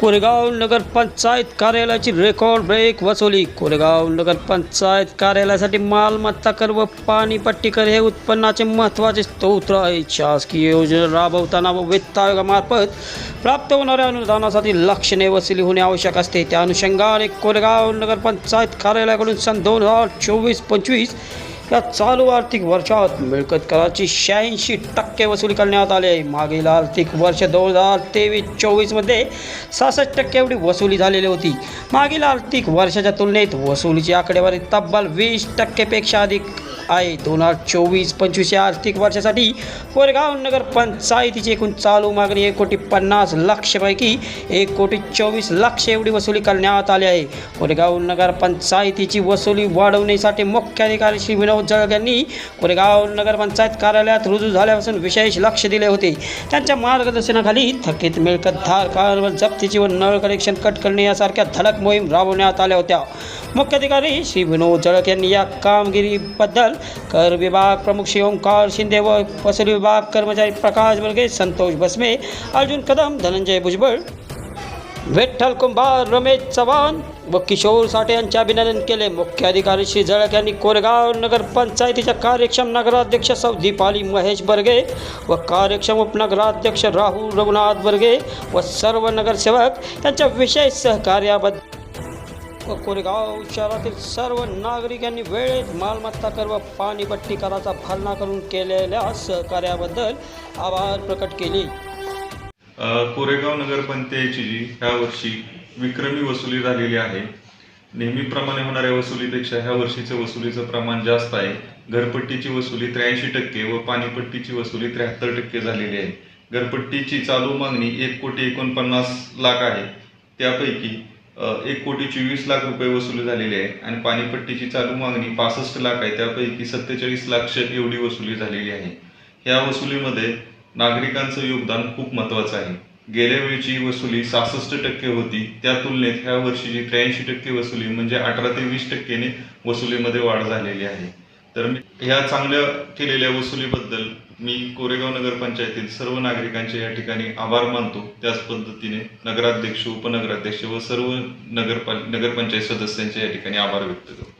कोरेगाव नगर पंचायत कार्यालयाची record break वसुली. कोरेगाव नगर पंचायत कार्यालयासाठी मालमत्ता कर व पाणीपट्टी कर हे उत्पन्नाचे महत्त्वाचे स्तोत्र आहे. शासकीय योजना राबवताना व वित्त आयोगामार्फत प्राप्त होणाऱ्या अनुदानासाठी लक्षणे वसुली होणे आवश्यक असते. त्या अनुषंगाने कोरेगाव नगर पंचायत कार्यालयाकडून सन दोन हजार चोवीस पंचवीस या चालू आर्थिक वर्षात मिळकत कराची शहाऐंशी टक्के वसुली करण्यात आले आहे. मागील आर्थिक वर्ष दोन हजार तेवीस चोवीसमध्ये सहासष्ट टक्के एवढी वसुली झालेली होती. मागील आर्थिक वर्षाच्या तुलनेत वसुलीची आकडेवारी तब्बल वीस टक्केपेक्षा अधिक आहे दोन हजार चोवीस पंचवीस या आर्थिक वर्षासाठी कोरेगाव नगर पंचायतीची एकूण चालू मागणी एक कोटी पन्नास लक्षपैकी एक कोटी चोवीस लक्ष एवढी वसुली करण्यात आली आहे. कोरेगाव नगर पंचायतीची वसुली वाढवण्यासाठी मुख्याधिकारी श्री विनोद जळग यांनी कोरेगाव नगर पंचायत कार्यालयात रुजू झाल्यापासून विशेष लक्ष दिले होते. त्यांच्या मार्गदर्शनाखाली थकीत मिळकत धारकांवर जप्तीची व नळ कनेक्शन कट करणे यासारख्या धडक मोहीम राबवण्यात आल्या होत्या. मुख्याधिकारी श्री विनोद जळक यांनी या कर विभाग प्रमुख श्री ओंकार शिंदे व वसुली विभाग कर्मचारी प्रकाश बर्गे संतोष बसमे, अर्जुन कदम, धनंजय भुजबळ विठ्ठल कुंभार, रमेश चव्हाण व किशोर साठे यांचे अभिनंदन केले. मुख्य अधिकारी श्री यांनी कोरेगाव नगर पंचायतीच्या कार्यक्षम नगराध्यक्ष सौ दीपाली महेश बर्गे व कार्यक्षम उपनगराध्यक्ष राहुल रघुनाथ बर्गे व सर्व नगरसेवक यांच्या विशेष सहकार्याबद्दल व कोरेगाव शहरातील सर्व नागरिकांनी वेळेत मालमत्ता कर व पाणीपट्टी कराचा पालना करून केलेल्या सहकार्याबद्दल आभार प्रकट केले. कोरेगाव नगरपंचायतीची जी ह्या वर्षी विक्रमी वसुली झालेली आहे नेहमीप्रमाणे होणाऱ्या वसुलीपेक्षा ह्या वर्षीचं वसुलीचं प्रमाण जास्त आहे. घरपट्टीची वसुली त्र्याऐंशी टक्के व पाणीपट्टीची वसुली त्र्याहत्तर टक्के झालेली आहे. घरपट्टीची चालू मागणी एक कोटी एकोणपन्नास लाख आहे. त्यापैकी एक कोटी चोवीस लाख रुपये वसुली झालेली आहे आणि पाणीपट्टीची चालू मागणी पासष्ट लाख आहे. त्यापैकी सत्तेचाळीस लाख एवढी वसुली झालेली आहे. ह्या वसुलीमध्ये नागरिकांचं योगदान खूप महत्त्वाचं आहे. गेल्या वेळची वसुली सहासष्ट टक्के होती. त्या तुलनेत ह्या वर्षीची त्र्याऐंशी टक्के वसुली म्हणजे अठरा ते वीस टक्केने वसुलीमध्ये वाढ झालेली आहे. तर मी ह्या चांगल्या केलेल्या वसुलीबद्दल मी कोरेगाव नगरपंचायतील सर्व नागरिकांचे या ठिकाणी आभार मानतो. त्याच पद्धतीने नगराध्यक्ष उपनगराध्यक्ष व सर्व नगरपाल नगरपंचायत सदस्यांचे या ठिकाणी आभार व्यक्त करतो.